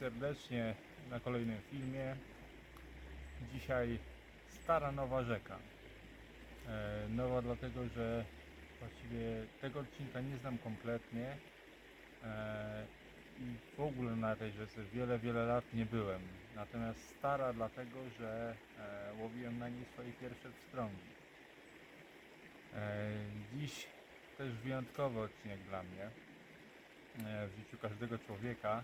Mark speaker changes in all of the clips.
Speaker 1: Serdecznie na kolejnym filmie. Dzisiaj stara nowa rzeka. E, nowa dlatego, że właściwie tego odcinka nie znam kompletnie e, i w ogóle na tej rzece wiele, wiele lat nie byłem. Natomiast stara dlatego, że e, łowiłem na niej swoje pierwsze pstrągi. Dziś też wyjątkowy odcinek dla mnie w życiu każdego człowieka,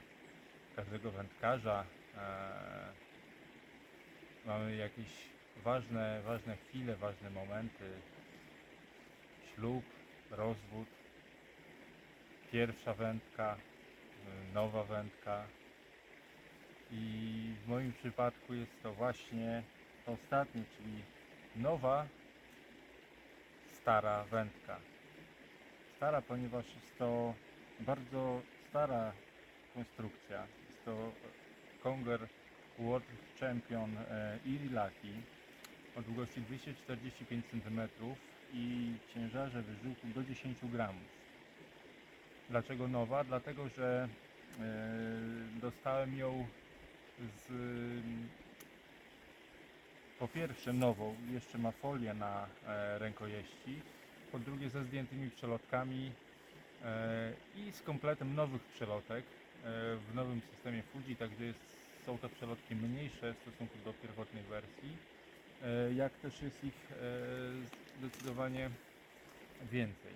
Speaker 1: każdego wędkarza. e, Mamy jakieś ważne, ważne chwile, ważne momenty. Ślub, rozwód, pierwsza wędka, nowa wędka. I w moim przypadku jest to właśnie ostatnie, czyli nowa, stara wędka. Stara, ponieważ jest to bardzo stara konstrukcja. To Conger World Champion e, Irilaki o długości 245 cm i ciężarze wyżyłku do 10 gramów. Dlaczego nowa? Dlatego, że e, dostałem ją z po pierwsze nową, jeszcze ma folię na e, rękojeści, po drugie ze zdjętymi przelotkami e, i z kompletem nowych przelotek w nowym systemie Fuji, także jest, są to przelotki mniejsze w stosunku do pierwotnej wersji, e, jak też jest ich e, zdecydowanie więcej.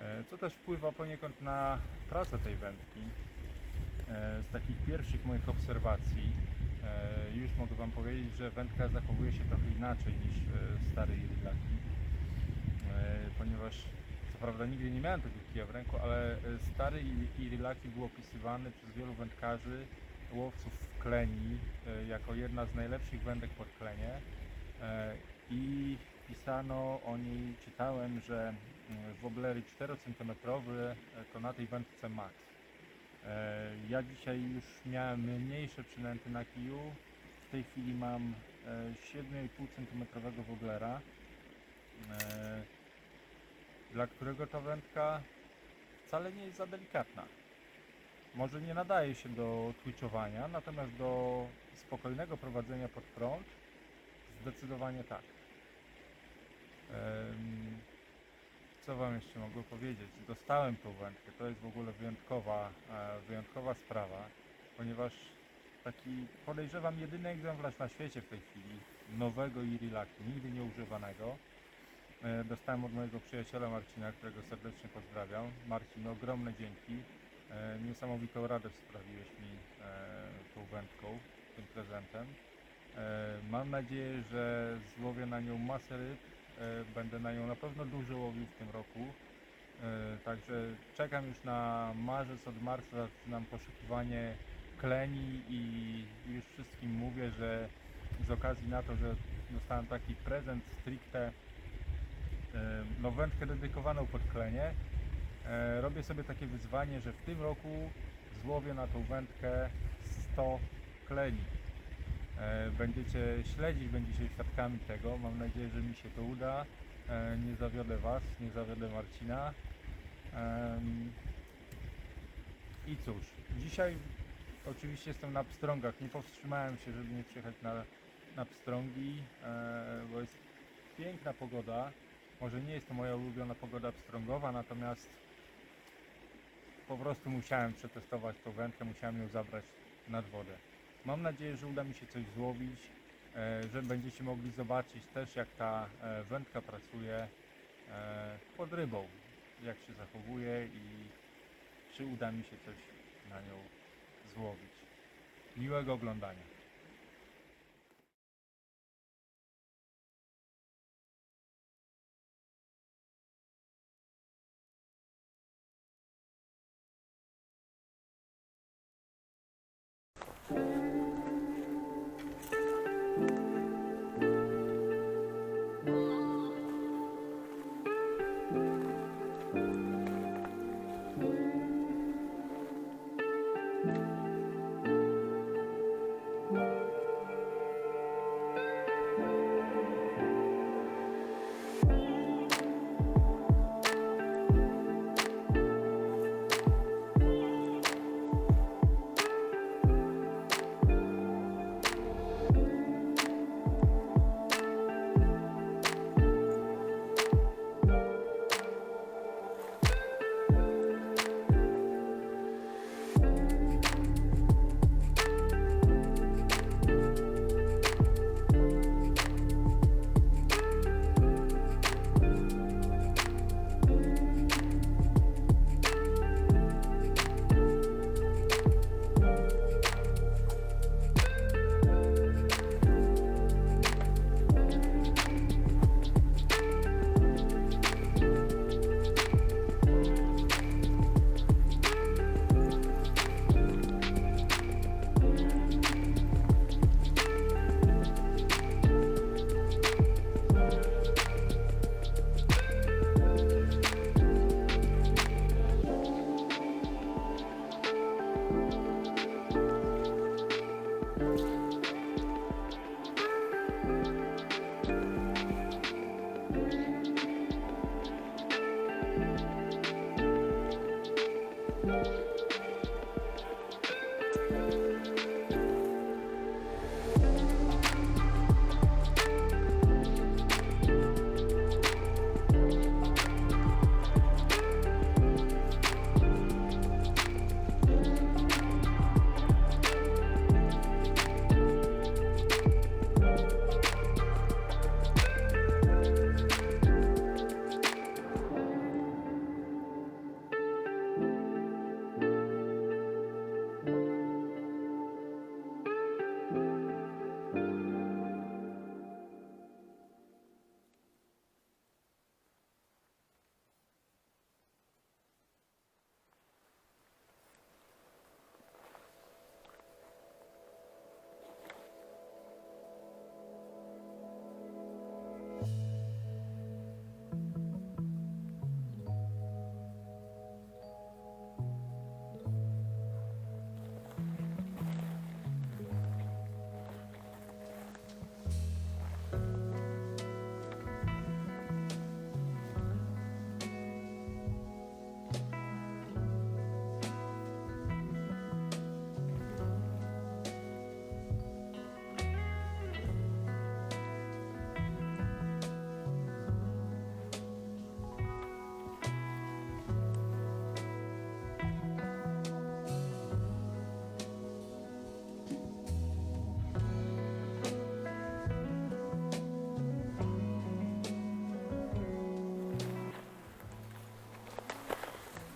Speaker 1: E, Co też wpływa poniekąd na pracę tej wędki. E, Z takich pierwszych moich obserwacji e, już mogę Wam powiedzieć, że wędka zachowuje się trochę inaczej niż e, stare Irilaki, E, ponieważ prawda nigdy nie miałem tego kija w ręku, ale e, stary Iri- Irilaki był opisywany przez wielu wędkarzy, łowców w kleni e, jako jedna z najlepszych wędek pod klenie E, i pisano o niej, czytałem, że woblery 4 cm to na tej wędce max. Ja dzisiaj już miałem mniejsze przynęty na kiju. W tej chwili mam e, 7,5 cm woblera, dla którego ta wędka wcale nie jest za delikatna. Może nie nadaje się do twitchowania, natomiast do spokojnego prowadzenia pod prąd zdecydowanie tak. Co Wam jeszcze mogę powiedzieć? Dostałem tą wędkę. To jest w ogóle wyjątkowa, e, wyjątkowa sprawa, ponieważ taki podejrzewam jedyny egzemplarz na świecie w tej chwili nowego Irilaki, nigdy nie używanego. E, Dostałem od mojego przyjaciela Marcina, którego serdecznie pozdrawiam. Marcin, ogromne dzięki. E, Niesamowitą radość sprawiłeś mi e, tą wędką, tym prezentem. Mam nadzieję, że złowię na nią masę ryb. Będę na nią na pewno dużo łowił w tym roku. Także czekam już na marzec, od marca zaczynam poszukiwanie kleni i już wszystkim mówię, że z okazji na to, że dostałem taki prezent stricte no wędkę dedykowaną pod klenie, robię sobie takie wyzwanie, że w tym roku złowię na tą wędkę 100 kleni. Będziecie śledzić, będziecie świadkami tego. Mam nadzieję, że mi się to uda. Nie zawiodę Was, nie zawiodę Marcina. I cóż, dzisiaj oczywiście jestem na pstrągach. Nie powstrzymałem się, żeby nie przyjechać na, na pstrągi, e, bo jest piękna pogoda. Może nie jest to moja ulubiona pogoda pstrągowa, natomiast po prostu musiałem przetestować tą wędkę, musiałem ją zabrać nad wodę. Mam nadzieję, że uda mi się coś złowić, e, że będziecie mogli zobaczyć też jak ta e, wędka pracuje e, pod rybą, jak się zachowuje i czy uda mi się coś na nią złowić. Miłego oglądania.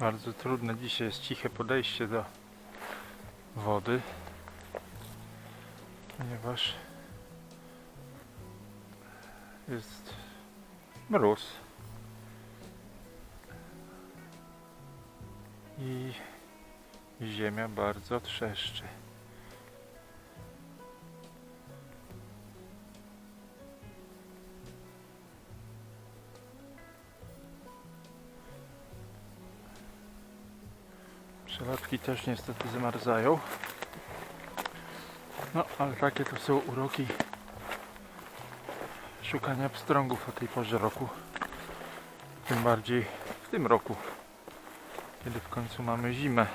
Speaker 1: Bardzo trudne dzisiaj jest ciche podejście do wody, ponieważ jest mróz i ziemia bardzo trzeszczy. Przelotki też niestety zamarzają. No, ale takie to są uroki szukania pstrągów o tej porze roku. Tym bardziej w tym roku, kiedy w końcu mamy zimę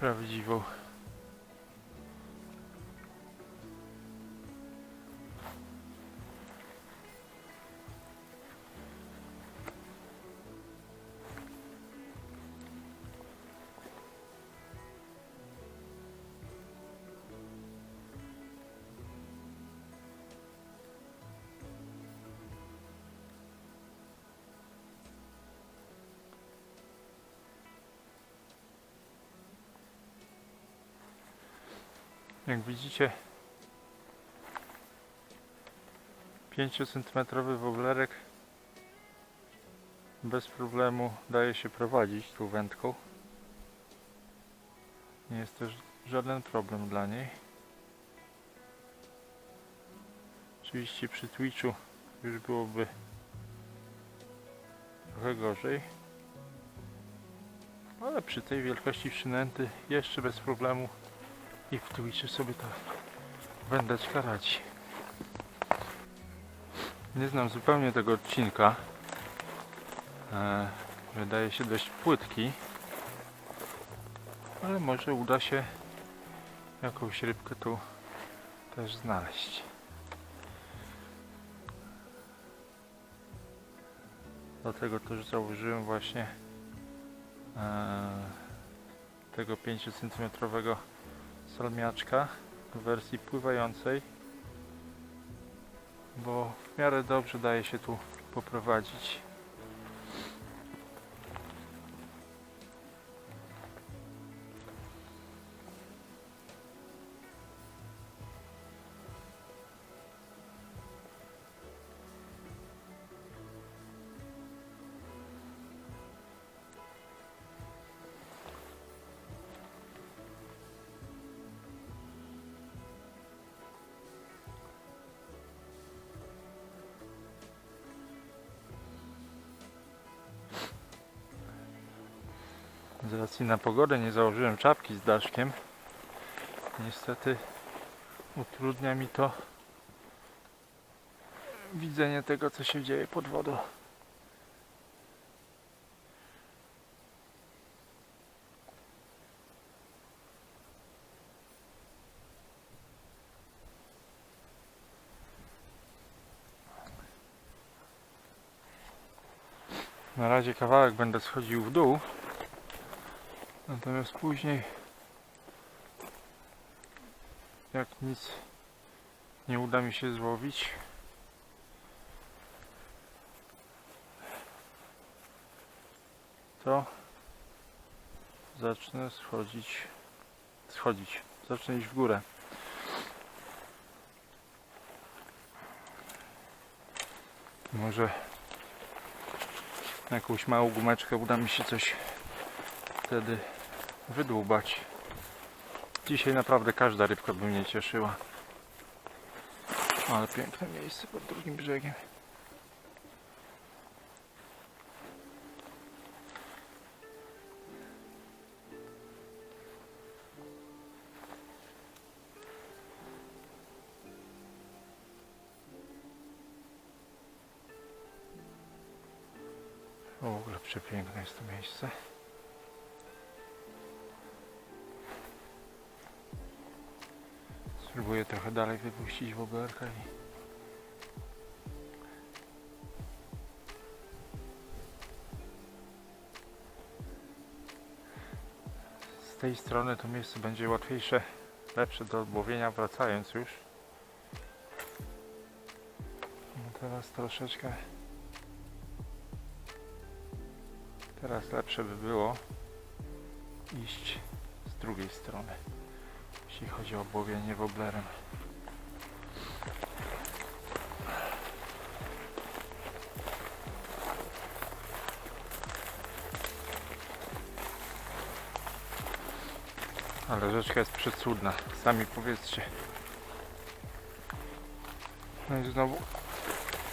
Speaker 1: prawdziwą. Jak widzicie 5 cm woblerek bez problemu daje się prowadzić tą wędką. Nie jest też żaden problem dla niej. Oczywiście przy Twitchu już byłoby trochę gorzej. Ale przy tej wielkości przynęty jeszcze bez problemu i w Twitchu sobie ta wędeczka radzi. Nie znam zupełnie tego odcinka. E, wydaje się dość płytki. Ale może uda się jakąś rybkę tu też znaleźć. Dlatego też założyłem właśnie e, tego 5 cm salmiaczka w wersji pływającej, bo w miarę dobrze daje się tu poprowadzić. Z racji na pogodę nie założyłem czapki z daszkiem. Niestety utrudnia mi to widzenie tego, co się dzieje pod wodą. Na razie kawałek będę schodził w dół. Natomiast później jak nic nie uda mi się złowić to zacznę schodzić schodzić zacznę iść w górę. Może jakąś małą gumeczkę uda mi się coś wtedy wydłubać. Dzisiaj naprawdę każda rybka by mnie cieszyła. Ale piękne miejsce pod drugim brzegiem. W ogóle przepiękne jest to miejsce. Spróbuję trochę dalej wypuścić woblerka i z tej strony to miejsce będzie łatwiejsze, lepsze do odłowienia wracając już. No teraz troszeczkę Teraz lepsze by było iść z drugiej strony, jeśli chodzi o łowienie woblerem. Ale rzeczka jest przecudna, sami powiedzcie. No i znowu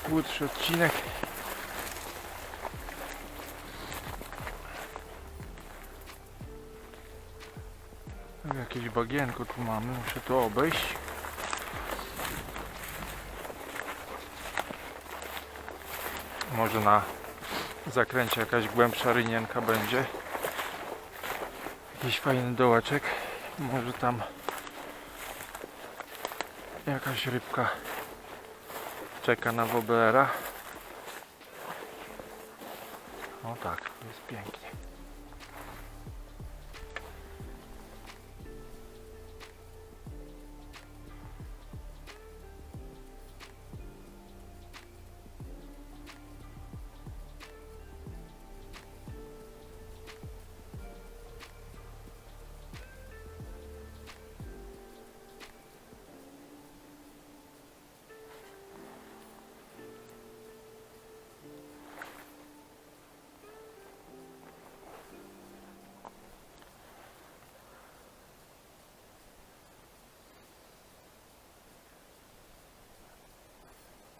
Speaker 1: krótszy odcinek. Bagienko tu mamy, muszę to obejść. Może na zakręcie jakaś głębsza rynienka będzie. Jakiś fajny dołeczek. Może tam jakaś rybka czeka na woblera. O tak, jest pięknie.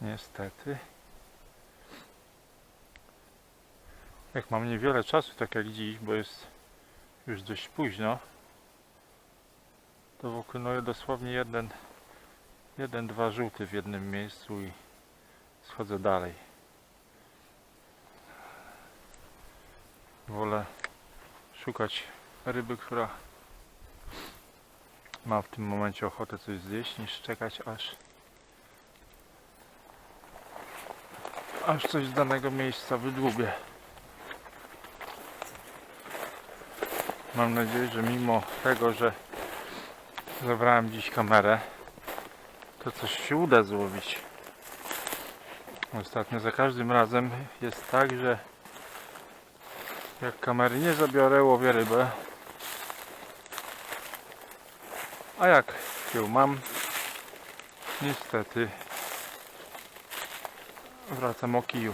Speaker 1: Niestety. Jak mam niewiele czasu, tak jak dziś, bo jest już dość późno, to wykonuję dosłownie jeden, jeden, dwa rzuty w jednym miejscu i schodzę dalej. Wolę szukać ryby, która ma w tym momencie ochotę coś zjeść, niż czekać aż aż coś z danego miejsca wydłubię. Mam nadzieję, że mimo tego, że zabrałem dziś kamerę, to coś się uda złowić. Ostatnio za każdym razem jest tak, że jak kamery nie zabiorę, łowię rybę. A jak ją mam, niestety Wracam o kiju.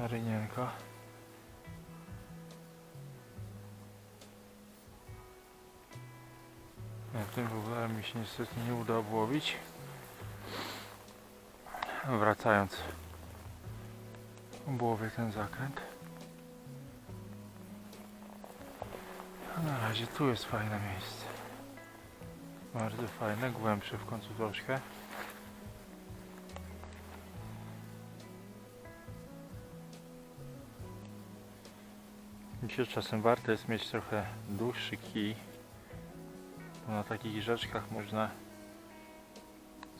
Speaker 1: Piękna rynienka. Ja tym w ogóle mi się niestety nie uda obłowić. Wracając, obłowię ten zakręt. A na razie tu jest fajne miejsce. Bardzo fajne, głębsze w końcu troszkę. Myślę, że czasem warto jest mieć trochę dłuższy kij, bo na takich rzeczkach można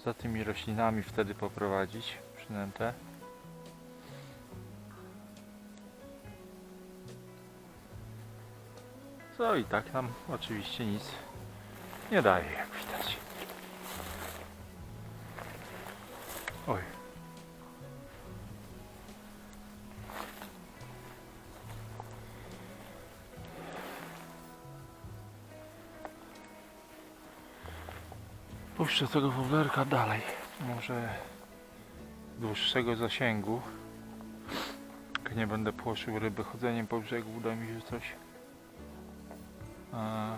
Speaker 1: za tymi roślinami wtedy poprowadzić przynętę. Co i tak nam oczywiście nic nie daje, jak widać. Oj. Puszczę tego woblerka dalej. Może dłuższego zasięgu. Nie będę płoszył ryby chodzeniem po brzegu, uda mi się coś a,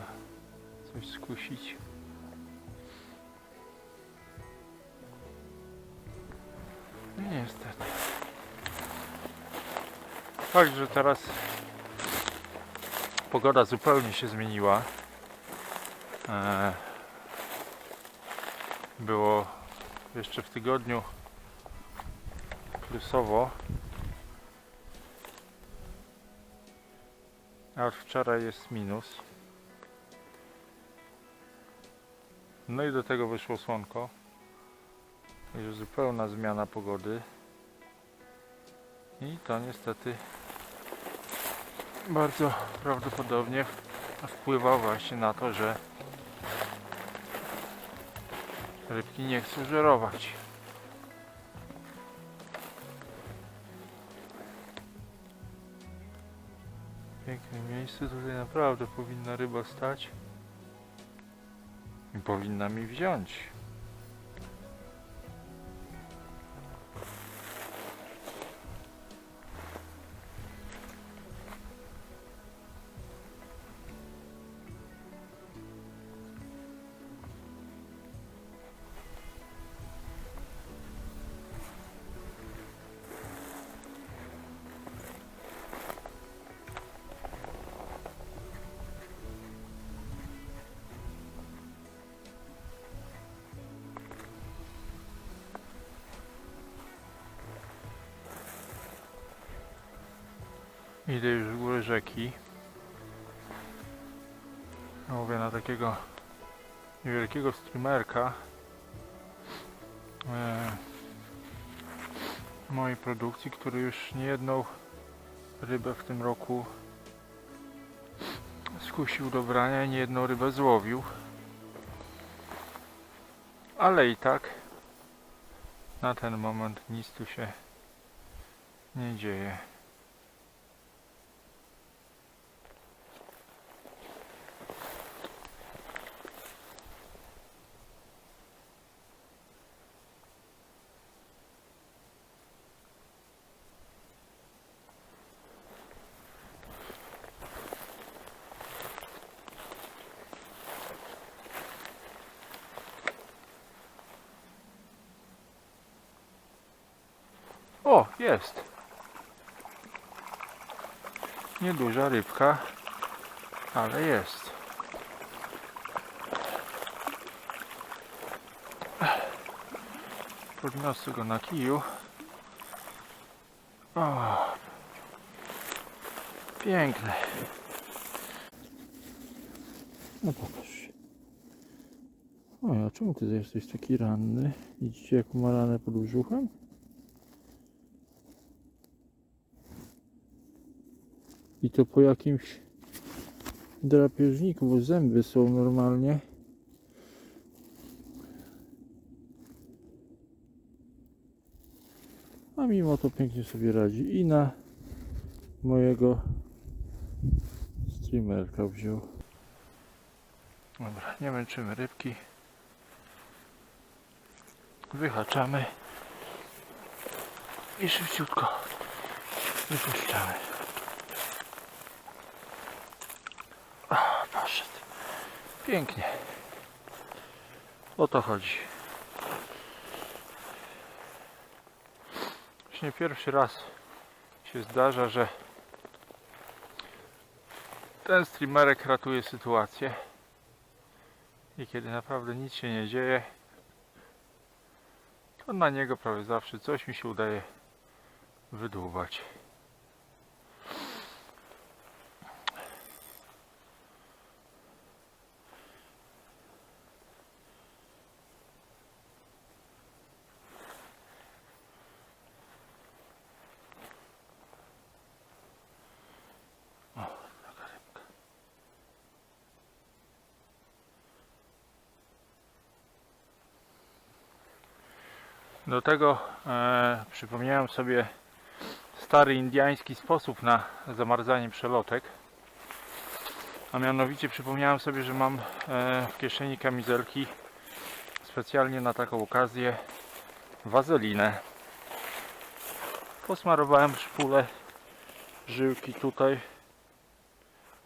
Speaker 1: coś skusić. No Niestety. Fakt, że teraz pogoda zupełnie się zmieniła. E, Było jeszcze w tygodniu plusowo. A wczoraj jest minus. No i do tego wyszło słonko. Już zupełna zmiana pogody. I to niestety bardzo prawdopodobnie wpływa właśnie na to, że rybki nie chcą żerować. Piękne miejsce, tutaj naprawdę powinna ryba stać i powinna mi wziąć. Idę już w górę rzeki. Mówię na takiego niewielkiego streamerka e, mojej produkcji, który już niejedną rybę w tym roku skusił do brania i niejedną rybę złowił. Ale i tak na ten moment nic tu się nie dzieje. O, jest. Nieduża rybka, ale jest. Podniosę go na kiju. O, piękny. No pokaż się. O, a czemu ty jesteś taki ranny? Widzicie jaką ma ranę pod brzuchem? I to po jakimś drapieżniku, bo zęby są normalnie. A mimo to pięknie sobie radzi. I na mojego streamerka wziął. Dobra, nie męczymy rybki. Wyhaczamy. I szybciutko wypuszczamy. Pięknie. O to chodzi. Już nie pierwszy raz się zdarza, że ten streamerek ratuje sytuację. I kiedy naprawdę nic się nie dzieje, to na niego prawie zawsze coś mi się udaje wydłubać. Do tego e, przypomniałem sobie stary indiański sposób na zamarzanie przelotek. A mianowicie przypomniałem sobie, że mam e, w kieszeni kamizelki specjalnie na taką okazję wazelinę. Posmarowałem szpulę żyłki tutaj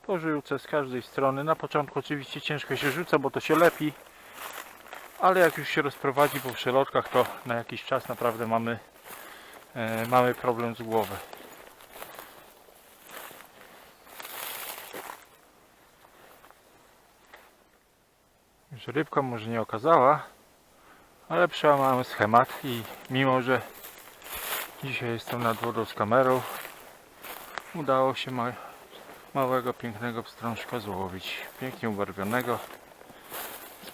Speaker 1: po żyłce z każdej strony. Na początku oczywiście ciężko się rzuca, bo to się lepi ale jak już się rozprowadzi po przelotkach, to na jakiś czas naprawdę mamy, e, mamy problem z głowy. Już rybka może nie okazała, ale przełamałem schemat i mimo, że dzisiaj jestem nad wodą z kamerą, udało się ma małego, pięknego pstrążka złowić. Pięknie ubarwionego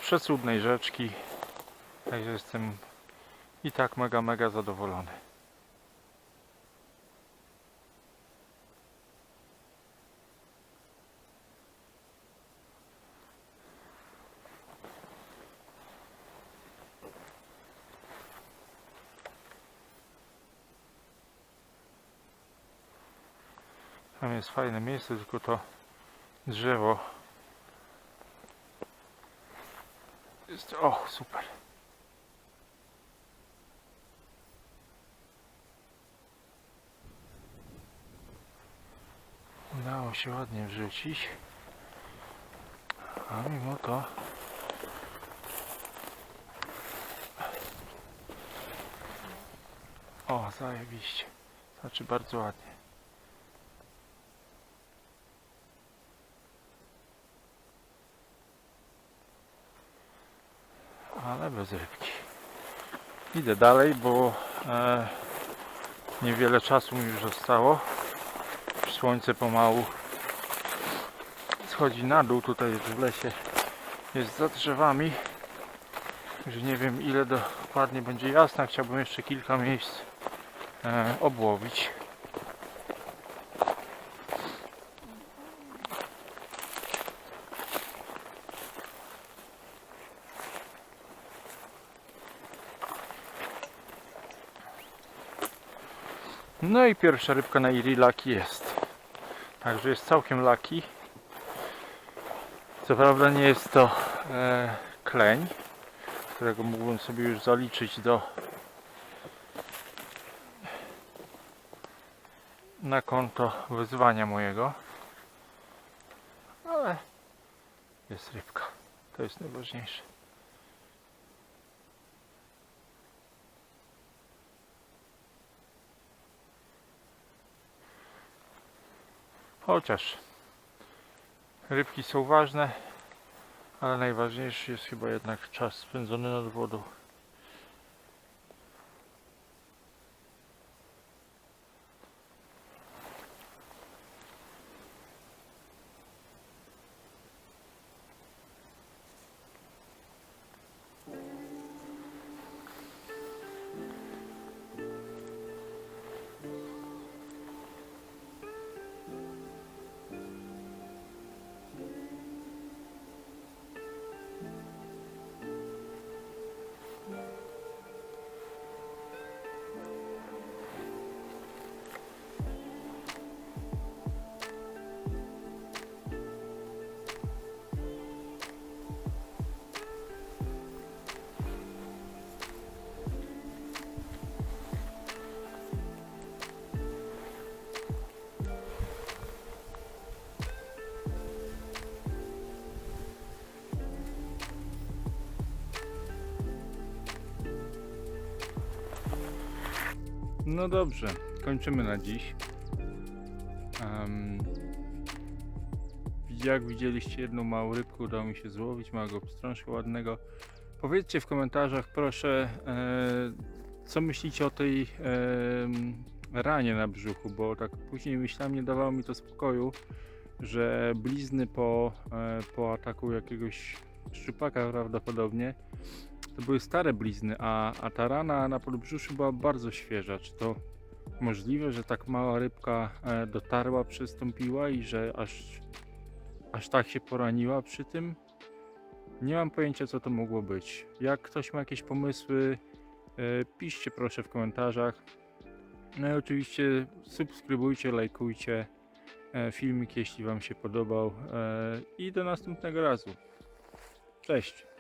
Speaker 1: przecudnej rzeczki. Także jestem i tak mega, mega zadowolony. Tam jest fajne miejsce, tylko to drzewo jest. O, super. Udało się ładnie wrzucić, a mimo to o, zajebiście. Znaczy bardzo ładnie. Rybki. Idę dalej, bo e, niewiele czasu mi już zostało. Słońce pomału schodzi na dół. Tutaj w lesie jest za drzewami. Że nie wiem ile dokładnie będzie jasna. Chciałbym jeszcze kilka miejsc e, obłowić. No i pierwsza rybka na Iri Laki jest. Także jest całkiem laki. Co prawda nie jest to e, kleń, którego mógłbym sobie już zaliczyć do na konto wyzwania mojego. Ale jest rybka. To jest najważniejsze. Chociaż rybki są ważne, ale najważniejszy jest chyba jednak czas spędzony nad wodą. No dobrze, kończymy na dziś. Em, jak widzieliście jedną małą rybkę, udało mi się złowić, małego pstrążka ładnego. Powiedzcie w komentarzach proszę, e, co myślicie o tej em, ranie na brzuchu, bo tak później myślałem, nie dawało mi to spokoju, że blizny po, e, po ataku jakiegoś szczupaka prawdopodobnie to były stare blizny, a, a ta rana na podbrzuszu była bardzo świeża. Czy to możliwe, że tak mała rybka e, dotarła, przystąpiła i że aż, aż tak się poraniła przy tym? Nie mam pojęcia, co to mogło być. Jak ktoś ma jakieś pomysły, e, piszcie proszę w komentarzach. No i oczywiście subskrybujcie, lajkujcie e, filmik, jeśli Wam się podobał. I do następnego razu. Cześć!